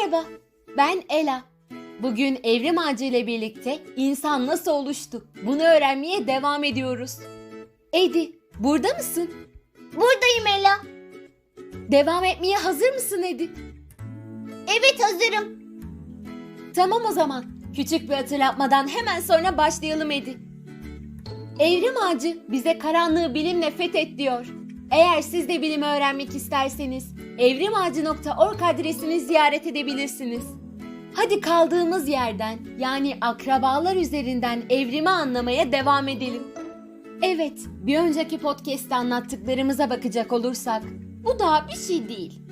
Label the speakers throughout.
Speaker 1: Merhaba, ben Ela. Bugün evrim ağacı ile birlikte insan nasıl oluştu? Bunu öğrenmeye devam ediyoruz. Edi, burada mısın?
Speaker 2: Buradayım Ela.
Speaker 1: Devam etmeye hazır mısın Edi?
Speaker 2: Evet hazırım.
Speaker 1: Tamam o zaman. Küçük bir hatırlatmadan hemen sonra başlayalım Edi. Evrim ağacı bize karanlığı bilimle fethet diyor. Eğer siz de bilimi öğrenmek isterseniz evrimağacı.org adresini ziyaret edebilirsiniz. Hadi kaldığımız yerden yani akrabalar üzerinden evrimi anlamaya devam edelim. Evet, bir önceki podcast'te anlattıklarımıza bakacak olursak bu daha bir şey değil.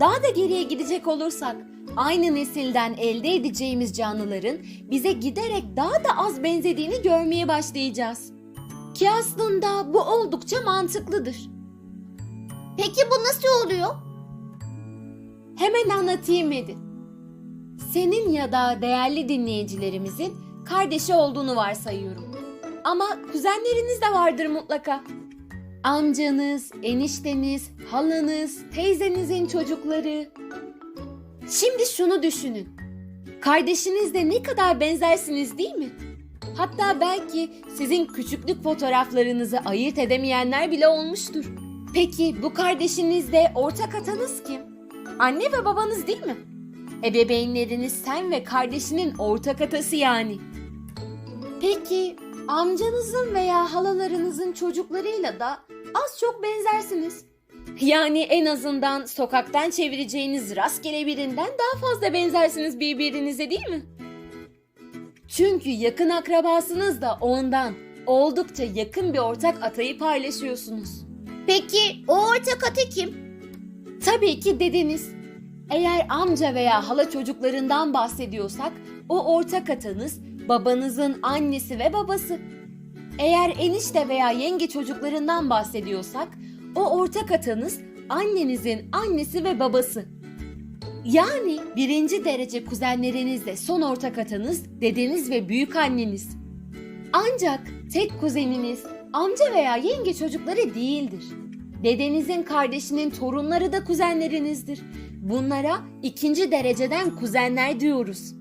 Speaker 1: Daha da geriye gidecek olursak aynı nesilden elde edeceğimiz canlıların bize giderek daha da az benzediğini görmeye başlayacağız. Ki aslında bu oldukça mantıklıdır.
Speaker 2: Peki bu nasıl oluyor?
Speaker 1: Hemen anlatayım Edi. Senin ya da değerli dinleyicilerimizin kardeşi olduğunu varsayıyorum. Ama kuzenleriniz de vardır mutlaka. Amcanız, enişteniz, halanız, teyzenizin çocukları. Şimdi şunu düşünün. Kardeşinizle ne kadar benzersiniz değil mi? Hatta belki sizin küçüklük fotoğraflarınızı ayırt edemeyenler bile olmuştur. Peki bu kardeşinizle ortak atanız kim? Anne ve babanız değil mi? Ebeveynleriniz sen ve kardeşinin ortak atası yani. Peki amcanızın veya halalarınızın çocuklarıyla da az çok benzersiniz. Yani en azından sokaktan çevireceğiniz rastgele birinden daha fazla benzersiniz birbirinize değil mi? Çünkü yakın akrabasınız da ondan oldukça yakın bir ortak atayı paylaşıyorsunuz.
Speaker 2: Peki o ortak atı kim?
Speaker 1: Tabii ki dedeniz. Eğer amca veya hala çocuklarından bahsediyorsak o ortak atanız babanızın annesi ve babası. Eğer enişte veya yenge çocuklarından bahsediyorsak o ortak atanız annenizin annesi ve babası. Yani birinci derece kuzenlerinizle son ortak atanız dedeniz ve büyük anneniz. Ancak tek kuzeniniz amca veya yenge çocukları değildir. Dedenizin kardeşinin torunları da kuzenlerinizdir. Bunlara ikinci dereceden kuzenler diyoruz.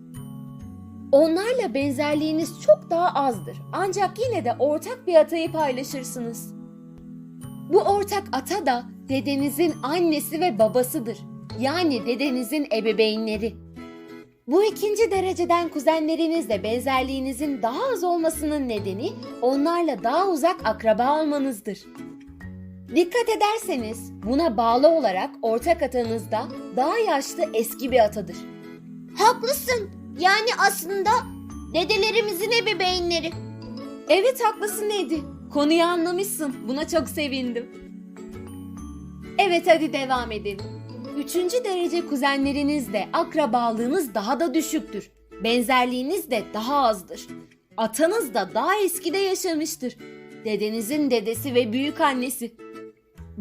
Speaker 1: Onlarla benzerliğiniz çok daha azdır. Ancak yine de ortak bir atayı paylaşırsınız. Bu ortak ata da dedenizin annesi ve babasıdır. Yani dedenizin ebeveynleri. Bu ikinci dereceden kuzenlerinizle benzerliğinizin daha az olmasının nedeni onlarla daha uzak akraba olmanızdır. Dikkat ederseniz buna bağlı olarak ortak atanız da daha yaşlı eski bir atadır.
Speaker 2: Haklısın. Yani aslında dedelerimizin ebeveynleri.
Speaker 1: Evet haklısın Edi. Konuyu anlamışsın. Buna çok sevindim. Evet hadi devam edelim. Üçüncü derece kuzenlerinizle akrabalığınız daha da düşüktür. Benzerliğiniz de daha azdır. Atanız da daha eskide yaşamıştır. Dedenizin dedesi ve büyük annesi.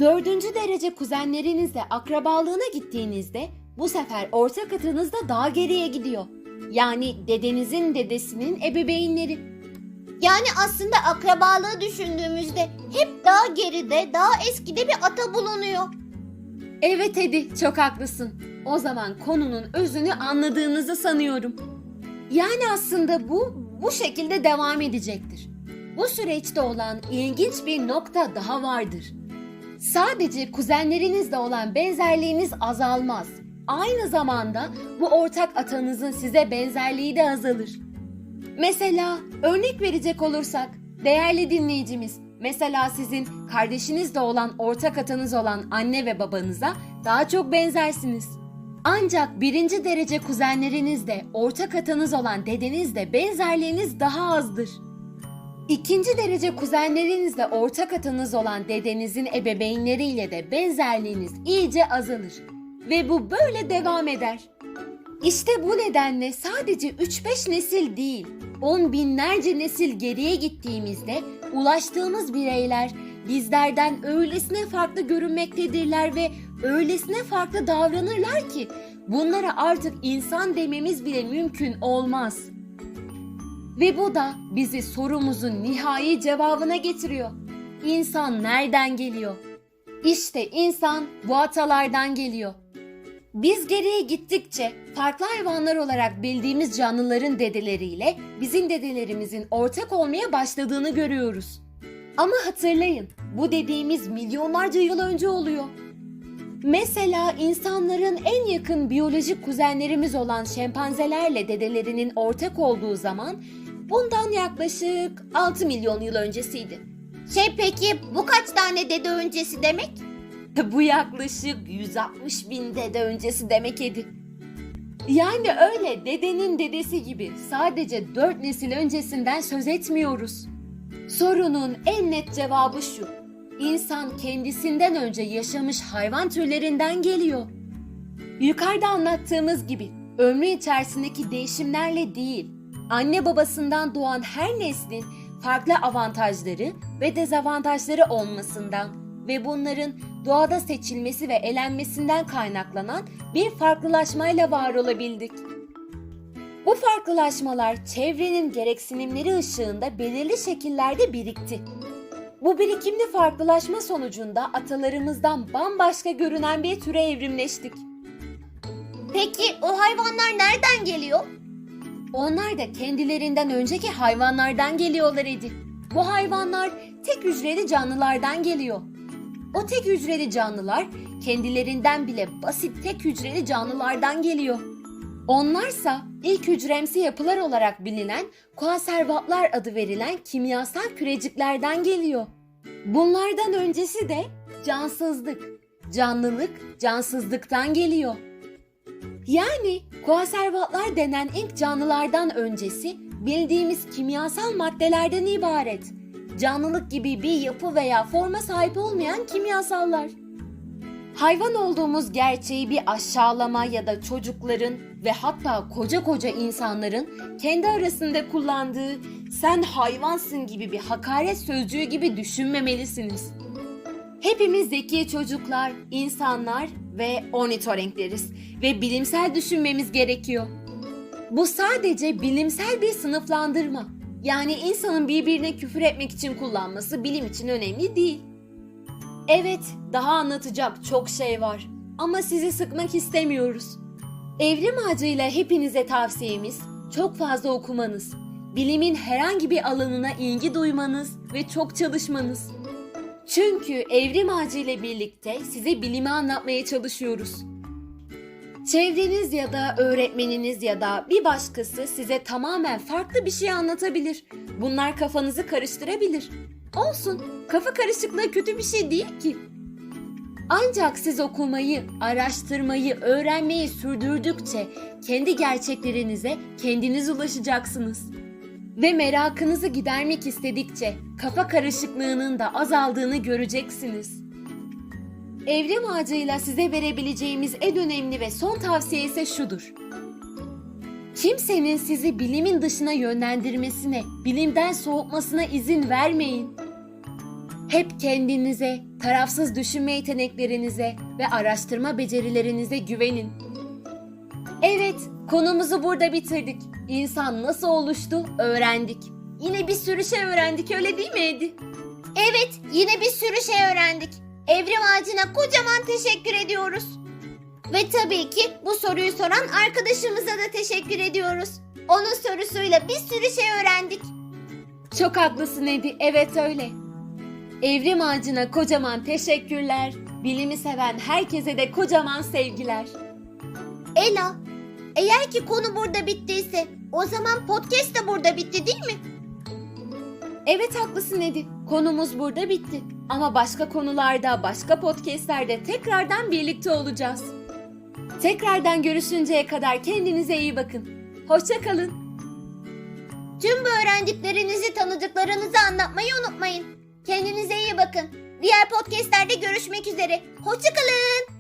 Speaker 1: Dördüncü derece kuzenlerinizle akrabalığına gittiğinizde bu sefer ortak atınız da daha geriye gidiyor. Yani dedenizin dedesinin ebeveynleri.
Speaker 2: Yani aslında akrabalığı düşündüğümüzde hep daha geride, daha eskide bir ata bulunuyor.
Speaker 1: Evet Edi, çok haklısın. O zaman konunun özünü anladığınızı sanıyorum. Yani aslında bu bu şekilde devam edecektir. Bu süreçte olan ilginç bir nokta daha vardır. Sadece kuzenlerinizle olan benzerliğiniz azalmaz. Aynı zamanda bu ortak atanızın size benzerliği de azalır. Mesela örnek verecek olursak değerli dinleyicimiz mesela sizin kardeşinizle olan ortak atanız olan anne ve babanıza daha çok benzersiniz. Ancak birinci derece kuzenlerinizle ortak atanız olan dedenizle benzerliğiniz daha azdır. İkinci derece kuzenlerinizle ortak atanız olan dedenizin ebeveynleriyle de benzerliğiniz iyice azalır. Ve bu böyle devam eder. İşte bu nedenle sadece 3-5 nesil değil, on binlerce nesil geriye gittiğimizde ulaştığımız bireyler bizlerden öylesine farklı görünmektedirler ve öylesine farklı davranırlar ki bunlara artık insan dememiz bile mümkün olmaz. Ve bu da bizi sorumuzun nihai cevabına getiriyor. İnsan nereden geliyor? İşte insan bu atalardan geliyor. Biz geriye gittikçe farklı hayvanlar olarak bildiğimiz canlıların dedeleriyle bizim dedelerimizin ortak olmaya başladığını görüyoruz. Ama hatırlayın, bu dediğimiz milyonlarca yıl önce oluyor. Mesela insanların en yakın biyolojik kuzenlerimiz olan şempanzelerle dedelerinin ortak olduğu zaman bundan yaklaşık 6 milyon yıl öncesiydi.
Speaker 2: Şey peki bu kaç tane dede öncesi demek?
Speaker 1: Bu yaklaşık 160 bin dede öncesi demek Edi. Yani öyle dedenin dedesi gibi sadece 4 nesil öncesinden söz etmiyoruz. Sorunun en net cevabı şu. İnsan kendisinden önce yaşamış hayvan türlerinden geliyor. Yukarıda anlattığımız gibi ömrü içerisindeki değişimlerle değil, anne babasından doğan her neslin farklı avantajları ve dezavantajları olmasından ve bunların doğada seçilmesi ve elenmesinden kaynaklanan bir farklılaşmayla var olabildik. Bu farklılaşmalar çevrenin gereksinimleri ışığında belirli şekillerde birikti. Bu birikimli farklılaşma sonucunda atalarımızdan bambaşka görünen bir türe evrimleştik.
Speaker 2: Peki o hayvanlar nereden geliyor?
Speaker 1: Onlar da kendilerinden önceki hayvanlardan geliyorlar Edi. Bu hayvanlar tek hücreli canlılardan geliyor. O tek hücreli canlılar kendilerinden bile basit tek hücreli canlılardan geliyor. Onlarsa ilk hücremsi yapılar olarak bilinen konservatlar adı verilen kimyasal küreciklerden geliyor. Bunlardan öncesi de cansızlık, canlılık, cansızlıktan geliyor. Yani konservatlar denen ilk canlılardan öncesi bildiğimiz kimyasal maddelerden ibaret. Canlılık gibi bir yapı veya forma sahip olmayan kimyasallar. Hayvan olduğumuz gerçeği bir aşağılama ya da çocukların ve hatta koca koca insanların kendi arasında kullandığı sen hayvansın gibi bir hakaret sözcüğü gibi düşünmemelisiniz. Hepimiz zeki çocuklar, insanlar ve ornitorenkleriz ve bilimsel düşünmemiz gerekiyor. Bu sadece bilimsel bir sınıflandırma. Yani insanın birbirine küfür etmek için kullanması bilim için önemli değil. Evet, daha anlatacak çok şey var ama sizi sıkmak istemiyoruz. Evrim ağacıyla hepinize tavsiyemiz çok fazla okumanız, bilimin herhangi bir alanına ilgi duymanız ve çok çalışmanız. Çünkü evrim ağacı ile birlikte size bilimi anlatmaya çalışıyoruz. Çevreniz ya da öğretmeniniz ya da bir başkası size tamamen farklı bir şey anlatabilir. Bunlar kafanızı karıştırabilir. Olsun, kafa karışıklığı kötü bir şey değil ki. Ancak siz okumayı, araştırmayı, öğrenmeyi sürdürdükçe kendi gerçeklerinize kendiniz ulaşacaksınız. Ve merakınızı gidermek istedikçe kafa karışıklığının da azaldığını göreceksiniz. Evrim ağacıyla size verebileceğimiz en önemli ve son tavsiye ise şudur. Kimsenin sizi bilimin dışına yönlendirmesine, bilimden soğutmasına izin vermeyin. Hep kendinize, tarafsız düşünme yeteneklerinize ve araştırma becerilerinize güvenin. Evet, konumuzu burada bitirdik. İnsan nasıl oluştu öğrendik. Yine bir sürü şey öğrendik öyle değil mi Edi?
Speaker 2: Evet yine bir sürü şey öğrendik. Evrim ağacına kocaman teşekkür ediyoruz. Ve tabii ki bu soruyu soran arkadaşımıza da teşekkür ediyoruz. Onun sorusuyla bir sürü şey öğrendik.
Speaker 1: Çok haklısın Edi, evet öyle. Evrim ağacına kocaman teşekkürler. Bilimi seven herkese de kocaman sevgiler.
Speaker 2: Ela, eğer ki konu burada bittiyse o zaman podcast de burada bitti değil mi?
Speaker 1: Evet haklısın Edi. Konumuz burada bitti. Ama başka konularda, başka podcastlerde tekrardan birlikte olacağız. Tekrardan görüşünceye kadar kendinize iyi bakın. Hoşça kalın.
Speaker 2: Tüm bu öğrendiklerinizi tanıdıklarınızı anlatmayı unutmayın. Kendinize iyi bakın. Diğer podcastlerde görüşmek üzere. Hoşçakalın.